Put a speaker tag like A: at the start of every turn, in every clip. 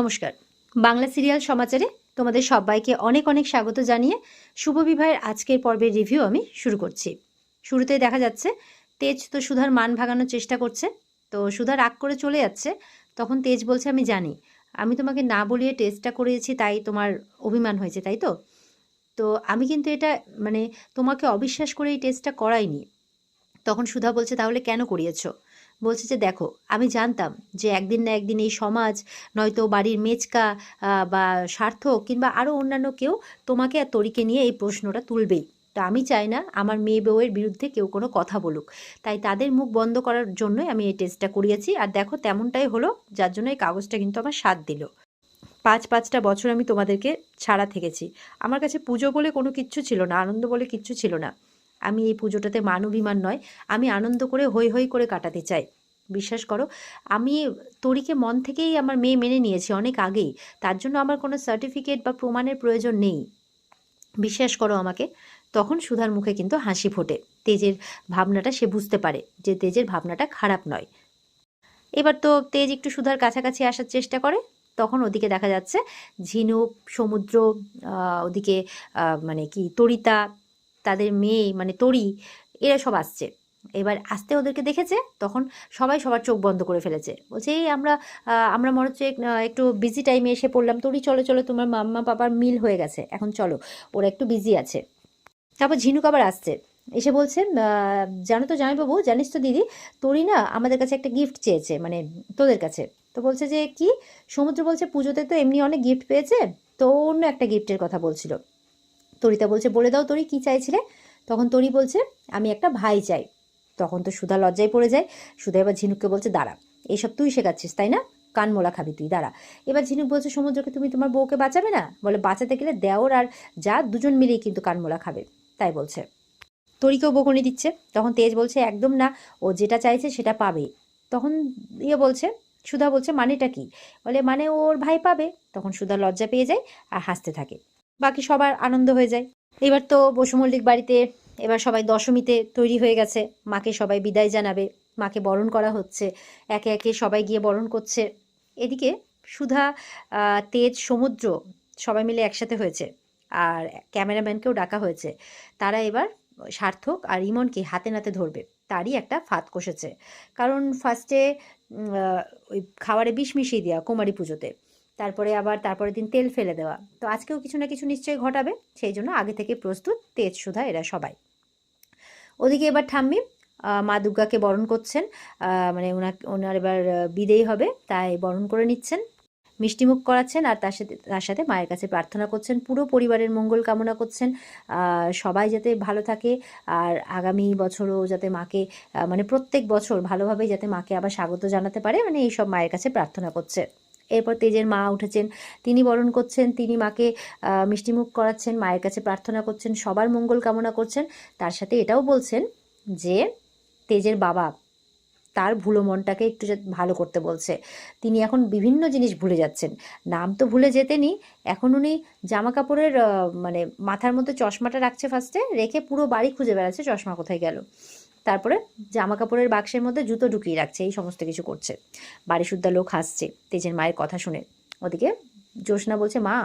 A: নমস্কার। বাংলা সিরিয়াল সমাচারে তোমাদের সবাইকে অনেক অনেক স্বাগত জানিয়ে শুভ বিবাহের আজকের পর্বের রিভিউ আমি শুরু করছি। শুরুতেই দেখা যাচ্ছে, তেজ তো সুধার মান ভাগানোর চেষ্টা করছে। তো সুধা রাগ করে চলে যাচ্ছে, তখন তেজ বলছে, আমি জানি। আমি তোমাকে না বলিয়ে টেস্টটা করিয়েছি, তাই তোমার অভিমান হয়েছে, তাই তো? তো আমি কিন্তু এটা মানে তোমাকে অবিশ্বাস করে এই টেস্টটা করাইনি। তখন সুধা বলছে, তাহলে কেন করিয়েছো? বলছে যে, দেখো, আমি জানতাম যে একদিন না একদিন এই সমাজ নয়তো বাড়ির মেচকা বা সার্থক কিংবা আরও অন্যান্য কেউ তোমাকে আর তরিকে নিয়ে এই প্রশ্নটা তুলবেই। তা আমি চাই না আমার মেয়ে বউয়ের বিরুদ্ধে কেউ কোনো কথা বলুক। তাই তাদের মুখ বন্ধ করার জন্যই আমি এই টেস্টটা করিয়েছি। আর দেখো, তেমনটাই হলো, যার জন্য এই কাগজটা কিন্তু আমার সাথ দিল। পাঁচ পাঁচটা বছর আমি তোমাদেরকে ছাড়া থেকেছি। আমার কাছে পুজো বলে কোনো কিচ্ছু ছিল না, আনন্দ বলে কিচ্ছু ছিল না। আমি এই পুজোটাতে মান অভিমান নয়, আমি আনন্দ করে হৈ হৈ করে কাটাতে চাই। বিশ্বাস করো, আমি তরিকে মন থেকেই আমার মেয়ে মেনে নিয়েছি অনেক আগেই, তার জন্য আমার কোনো সার্টিফিকেট বা প্রমাণের প্রয়োজন নেই। বিশ্বাস করো আমাকে, তখন সুধার মুখে কিন্তু হাসি ফোটে, তেজের ভাবনাটা সে বুঝতে পারে যে তেজের ভাবনাটা খারাপ নয়। এবার তো তেজ একটু সুধার কাছাকাছি আসার চেষ্টা করে, তখন ওদিকে দেখা যাচ্ছে ঝিনুক, সমুদ্র ওদিকে মানে কি তরিতা তাদের মেয়ে মানে তরি, এরা সব আসছে। এবার আসতে ওদেরকে দেখেছে, তখন সবাই সবার চোখ বন্ধ করে ফেলেছে। বলছে, এই আমরা আমরা মনে হচ্ছে একটু বিজি টাইমে এসে পড়লাম। তরি, চলো চলো, তোমার মাম্মা পাপার মিল হয়ে গেছে। এখন চলো, ওরা একটু বিজি আছে। তারপর ঝিনুক আবার আসছে। এসে বলছে জানো তো জামাইবাবু, জানিস তো দিদি তোরই না আমাদের কাছে একটা গিফট চেয়েছে মানে তোদের কাছে। তো বলছে যে, কি? সমুদ্র বলছে, পুজোতে তো এমনি অনেক গিফট পেয়েছে, তো অন্য একটা গিফটের কথা বলছিল। তরিতা বলছে, বলে দাও তরি, কি চাইছিলে তখন তরি বলছে, আমি একটা ভাই চাই। তখন তো সুধা লজ্জায় পড়ে যায়। সুধা এবার ঝিনুককে বলছে, দাঁড়া এইসব তুই শেখাচ্ছিস, তাই না? কানমোলা খাবি তুই, দাঁড়া। এবার ঝিনুক বলছে, সমুদ্রকে তুমি তোমার বউকে বাঁচাবে না? বলে, বাঁচাতে গেলে দেওর আর যা, দুজন মিলেই কিন্তু কানমোলা খাবে। তাই বলছে। তরিকেও বকুনি দিচ্ছে। তখন তেজ বলছে, একদম না, ও যেটা চাইছে সেটা পাবে। তখন ইয়ে বলছে, সুধা বলছে, মানেটা কি? বলে মানে ওর ভাই পাবে। তখন সুধা লজ্জা পেয়ে যায় আর হাসতে থাকে। বাকি সবার আনন্দ হয়ে যায়। এবার তো বসু মল্লিক বাড়িতে, এবার সবাই দশমীতে তৈরি হয়ে গেছে। মাকে সবাই বিদায় জানাবে, মাকে বরণ করা হচ্ছে, একে একে সবাই গিয়ে বরণ করছে। এদিকে সুধা তেজ, সমুদ্র সবাই মিলে একসাথে হয়েছে আর ক্যামেরাম্যানকেও ডাকা হয়েছে। তারা এবার সার্থক আর ইমনকে হাতে নাতে ধরবে, তারই একটা ফাঁদ কষেছে। কারণ ফার্স্টে ওই খাবারে বিষ মিশিয়ে দেওয়া কুমারী পুজোতে। তারপরে আবার তারপরের দিন তেল ফেলে দেওয়া। তো আজকেও কিছু না কিছু নিশ্চয়ই ঘটাবে, সেই জন্য আগে থেকে প্রস্তুত, তেজ সুধা এরা সবাই। ওদিকে এবার ঠাম্মি মা দুর্গাকে বরণ করছেন। মানে ওনার এবার বিদেয় হবে, তাই বরণ করে নিচ্ছেন। মিষ্টিমুখ করাচ্ছেন আর তার সাথে তার সাথে মায়ের কাছে প্রার্থনা করছেন। পুরো পরিবারের মঙ্গল কামনা করছেন। সবাই যাতে ভালো থাকে আর আগামী বছরও যাতে মাকে মানে প্রত্যেক বছর ভালোভাবেই যাতে মাকে আবার স্বাগত জানাতে পারে মানে এইসব মায়ের কাছে প্রার্থনা করছে। এরপর তেজের মা উঠেছেন। তিনি বরণ করছেন, তিনি মাকে মিষ্টিমুখ করাচ্ছেন, মায়ের কাছে প্রার্থনা করছেন, সবার মঙ্গল কামনা করছেন। তার সাথে এটাও বলছেন যে, তেজের বাবা তার ভুলো মনটাকে একটু ভালো করতে বলছে। তিনি এখন বিভিন্ন জিনিস ভুলে যাচ্ছেন। নাম তো ভুলে যেতেনি, এখন উনি জামা কাপড়ের মানে মাথার মধ্যে চশমাটা রাখছে ফার্স্টে রেখে পুরো বাড়ি খুঁজে বেড়াচ্ছে, চশমা কোথায় গেল? তারপরে জামা কাপড়ের বাক্সের মধ্যে জুতো ঢুকিয়ে রাখছে, এই সমস্ত কিছু করছে। বাড়ি শুদ্ধা লোক হাসছে, তেজের মায়ের কথা শুনে। ওদিকে জ্যোৎস্না বলছে, মা,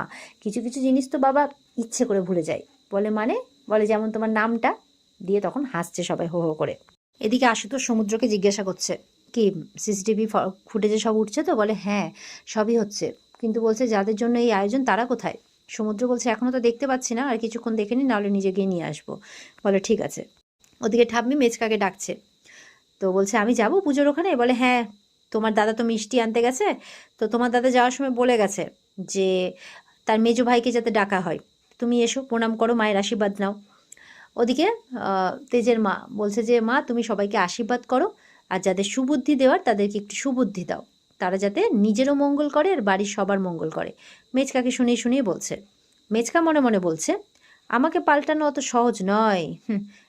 A: কিছু কিছু জিনিস তো বাবা ইচ্ছে করে ভুলে যায়। বলে মানে? বলে যেমন তোমার নামটা। দিয়ে তখন হাসছে সবাই হো হো করে। এদিকে আশুতোষ সমুদ্রকে জিজ্ঞাসা করছে, কি, সিসিটিভি ফুটেজে সব উঠছে তো? বলে হ্যাঁ সবই হচ্ছে। কিন্তু বলছে, যাদের জন্য এই আয়োজন, তারা কোথায়? সমুদ্র বলছে এখনও তো দেখতে পাচ্ছি না, আর কিছুক্ষণ দেখে নি নাহলে নিজে গিয়ে নিয়ে আসব। বলে, ঠিক আছে। ওদিকে ঠাম্মি মেচকাকে ডাকছে। তো বলছে, আমি যাব পুজোর ওখানে? বলে হ্যাঁ তোমার দাদা তো মিষ্টি আনতে গেছে, তো তোমার দাদা যাওয়ার সময় বলে গেছে যে, তার মেজো ভাইকে যাতে ডাকা হয়। তুমি এসো, প্রণাম করো, মায়ের আশীর্বাদ নাও। ওদিকে তেজের মা বলছে যে, মা, তুমি সবাইকে আশীর্বাদ করো, আর যাদের সুবুদ্ধি দেওয়ার, তাদেরকে একটু সুবুদ্ধি দাও। তারা যাতে নিজেরও মঙ্গল করে, আর বাড়ির সবার মঙ্গল করে। মেচকাকে শুনিয়ে শুনিয়ে বলছে। মেচকা মনে মনে বলছে আমাকে পাল্টানো অত সহজ নয়।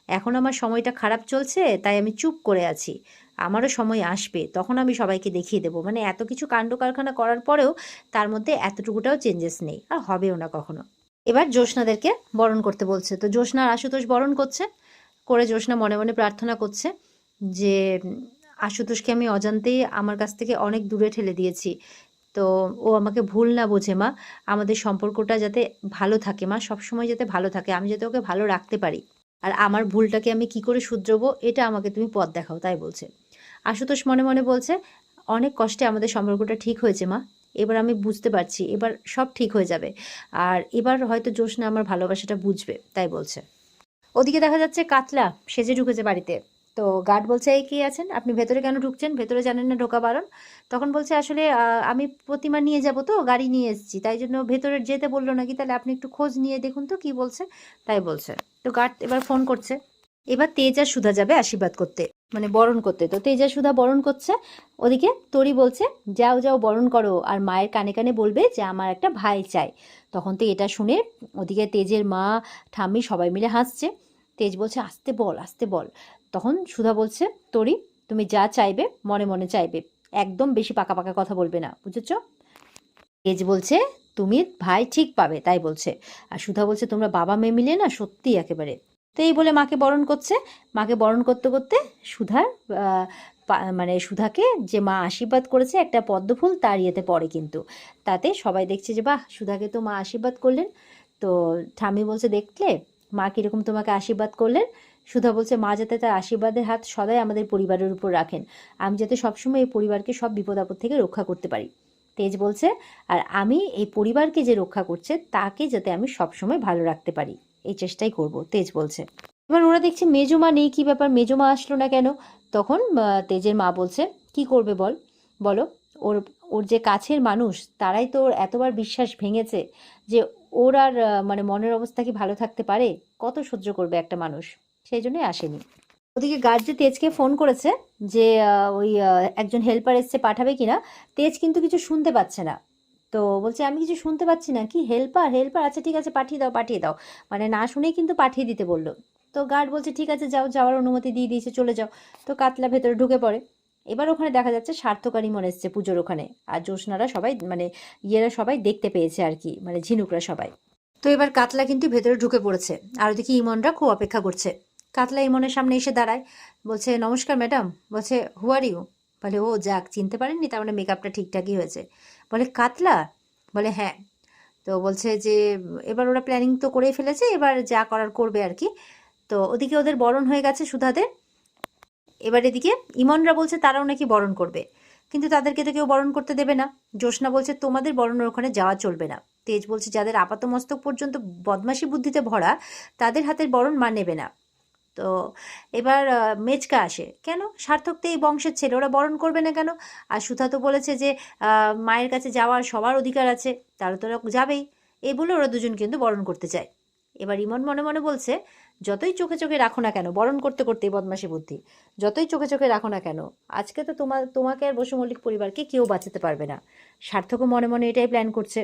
A: এখন আমার সময়টা খারাপ চলছে, তাই আমি চুপ করে আছি। আমারও সময় আসবে, তখন আমি সবাইকে দেখিয়ে দেবো। মানে এত কিছু কাণ্ড কারখানা করার পরেও তার মধ্যে এতটুকুটাও চেঞ্জেস নেই, আর হবেও না কখনো। এবার জ্যোৎস্নাদেরকে বরণ করতে বলছে। তো জ্যোৎস্না আর আশুতোষ বরণ করছে, করে জ্যোৎস্না মনে মনে প্রার্থনা করছে যে আশুতোষকে আমি অজান্তেই আমার কাছ থেকে অনেক দূরে ঠেলে দিয়েছি। তো ও আমাকে ভুল না বোঝে, মা। আমাদের সম্পর্কটা যাতে ভালো থাকে, মা। সবসময় যাতে ভালো থাকে। আমি যাতে ওকে ভালো রাখতে পারি। আর আমার ভুলটাকে আমি কি করে শুধরবো, এটা আমাকে তুমি পথ দেখাও, তাই বলছে। আশুতোষ মনে মনে বলছে, অনেক কষ্টে আমাদের সম্পর্কটা ঠিক হয়েছে, মা। এবার আমি বুঝতে পারছি, এবার সব ঠিক হয়ে যাবে। আর এবার হয়তো জোশ না আমার ভালোবাসাটা বুঝবে, তাই বলছে। ওদিকে দেখা যাচ্ছে কাতলা, সেজে ঢুকেছে বাড়িতে। তো গার্ড বলছে, এই কে আছেন? আপনি ভেতরে কেন ঢুকছেন? ভেতরে জানেন না ঢোকা বারণ? তখন বলছে, আসলে আমি প্রতিমা নিয়ে যাব তো, গাড়ি নিয়ে এসেছি। তাই জন্য ভেতরে যেতে বলল নাকি? তাহলে আপনি একটু খোঁজ নিয়ে দেখুন তো কি বলছে। তাই বলছে। তো গার্ড এবার ফোন করছে। এবার তেজ আর সুধা যাবে আশীর্বাদ করতে মানে বরণ করতে। তো তেজ সুধা বরণ করছে। ওদিকে তরি বলছে, যাও যাও, বরণ করো। আর মায়ের কানে কানে বলবে যে, আমার একটা ভাই চাই। তখন তো এটা শুনে ওদিকে তেজের মা, ঠাম্মি সবাই মিলে হাসছে। তেজ বলছে, আসতে বল আসতে বল। তখন সুধা বলছে, তরি, তুমি যা চাইবে, মনে মনে চাইবে। একদম বেশি পাকা পাকা কথা বলবে না, বুঝেছ? তেজ বলছে, তুমি ভাই ঠিক পাবে, তাই বলছে। আর সুধা বলছে, তোমরা বাবা মেয়ে মিলে না সত্যি একেবারে। তো এই বলে মাকে বরণ করছে। মাকে বরণ করতে করতে সুধার মানে সুধাকে যে মা আশীর্বাদ করেছে, একটা পদ্মফুল তার ইয়েতে পড়ে কিন্তু। তাতে সবাই দেখছে যে, বাহ, সুধাকে তো মা আশীর্বাদ করলেন। তো ঠাম্মি বলছে, দেখলে মা কীরকম তোমাকে আশীর্বাদ করলেন? সুধা বলছে, মা যাতে তার আশীর্বাদের হাত সদাই আমাদের পরিবারের উপর রাখেন। আমি যাতে সবসময় এই পরিবারকে সব বিপদ আপদ থেকে রক্ষা করতে পারি। তেজ বলছে, আর আমি এই পরিবারকে যে রক্ষা করছে, তাকে যাতে আমি সবসময় ভালো রাখতে পারি। এই চেষ্টাই করব, তেজ বলছে। এবার ওরা দেখছে, মেজমা নেই, কি ব্যাপার? মেজমা আসলো না কেন? তখন তেজের মা বলছে, কি করবে বল? বলো, ওর ওর যে কাছের মানুষ, তারাই তো ওর এতবার বিশ্বাস ভেঙেছে যে ওর আর মানে মনের অবস্থা কি ভালো থাকতে পারে? কত সহ্য করবে একটা মানুষ? সেই জন্যই আসেনি। ওদিকে গার্ড যে তেজকে ফোন করেছে যে ওই একজন হেল্পার এসছে পাঠাবে কিনা, তেজ কিন্তু কিছু শুনতে পাচ্ছে না। তো বলছে, আমি কিছু শুনতে পাচ্ছি না। কি হেল্পার হেল্পার আচ্ছা ঠিক আছে, পাঠিয়ে দাও পাঠিয়ে দাও। মানে না শুনেই কিন্তু পাঠিয়ে দিতে বলল। তো গার্ড বলছে, ঠিক আছে, যাও, যাওয়ার অনুমতি দিয়ে দিয়েছে, চলে যাও। তো কাতলা ভেতরে ঢুকে পড়ে। এবার ওখানে দেখা যাচ্ছে সার্থকারী মনে এসছে পুজোর ওখানে। আর জ্যোৎস্নারা সবাই মানে ইয়েরা সবাই দেখতে পেয়েছে আর কি মানে ঝিনুকরা সবাই। তো এবার কাতলা কিন্তু ভেতরে ঢুকে পড়েছে। আর ওদিকে ইমনরা খুব অপেক্ষা করছে। কাতলা ইমনের সামনে এসে দাঁড়ায়। বলছে, নমস্কার, ম্যাডাম। বলছে হু আর ইউ বলে, ও যাক, চিনতে পারেননি, তার মানে মেকআপটা ঠিকঠাকই হয়েছে। বলে, কাতলা? বলে হ্যাঁ। তো বলছে যে, এবার ওরা প্ল্যানিং তো করেই ফেলেছে, এবার যা করার করবে আর কি। তো ওদিকে ওদের বরণ হয়ে গেছে সুধাদের। এবার এদিকে ইমনরা বলছে তারাও নাকি বরণ করবে। কিন্তু তাদেরকে তো কেউ বরণ করতে দেবে না। জ্যোৎস্না বলছে, তোমাদের বরণের ওখানে যাওয়া চলবে না। তেজ বলছে, যাদের আপাত মস্তক পর্যন্ত বদমাশি বুদ্ধিতে ভরা, তাদের হাতের বরণ মা নেবে না। তো এবার মেচকা আসে। কেন? সার্থক তো এই বংশের ছেলে, ওরা বরণ করবে না কেন? আর সুধা তো বলেছে যে মায়ের কাছে যাওয়ার সবার অধিকার আছে তারা তো যাবেই। এই বলে ওরা দুজন কিন্তু বরণ করতে চায় এবার ইমন মনে মনে বলছে যতই চোখে চোখে রাখো না কেন, বরণ করতে করতে এই বদমাশি বুদ্ধি, যতই চোখে চোখে রাখো না কেন, আজকে তো তোমার তোমাকে আর বসু মল্লিক পরিবারকে কেউ বাঁচাতে পারবে না। সার্থকও মনে মনে এটাই প্ল্যান করছে।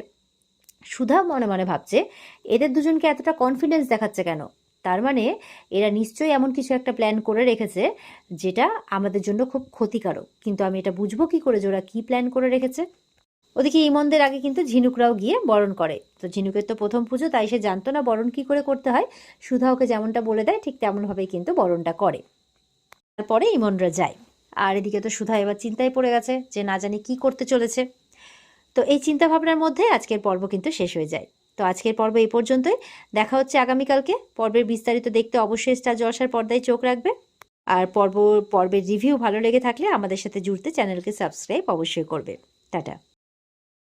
A: সুধা মনে মনে ভাবছে, এদের দুজনকে এতটা কনফিডেন্স দেখাচ্ছে কেন? তার মানে এরা নিশ্চয়ই এমন কিছু একটা প্ল্যান করে রেখেছে, যেটা আমাদের জন্য খুব ক্ষতিকারক। কিন্তু আমি এটা বুঝব কি করে যে ওরা কী প্ল্যান করে রেখেছে? ওদিকে ইমনদের আগে কিন্তু ঝিনুকরাও গিয়ে বরণ করে। তো ঝিনুকের তো প্রথম পুজো, তাই সে জানতো না বরণ কি করে করতে হয়। সুধা ওকে যেমনটা বলে দেয়, ঠিক তেমনভাবেই কিন্তু বরণটা করে। তারপরে ইমনরা যায়। আর এদিকে তো সুধা এবার চিন্তায় পড়ে গেছে যে না জানি কি করতে চলেছে। তো এই চিন্তা ভাবনার মধ্যে আজকের পর্ব কিন্তু শেষ হয়ে যায়। তো আজকের পর্ব এই পর্যন্তই। দেখা হচ্ছে আগামীকালকে। পর্বের বিস্তারিত দেখতে অবশ্যই স্টার জলসার পর্দায় চোখ রাখবে। আর পর্ব, পর্বের রিভিউ ভালো লেগে থাকলে আমাদের সাথে জুড়তে চ্যানেলকে সাবস্ক্রাইব অবশ্যই করবে। টাটা।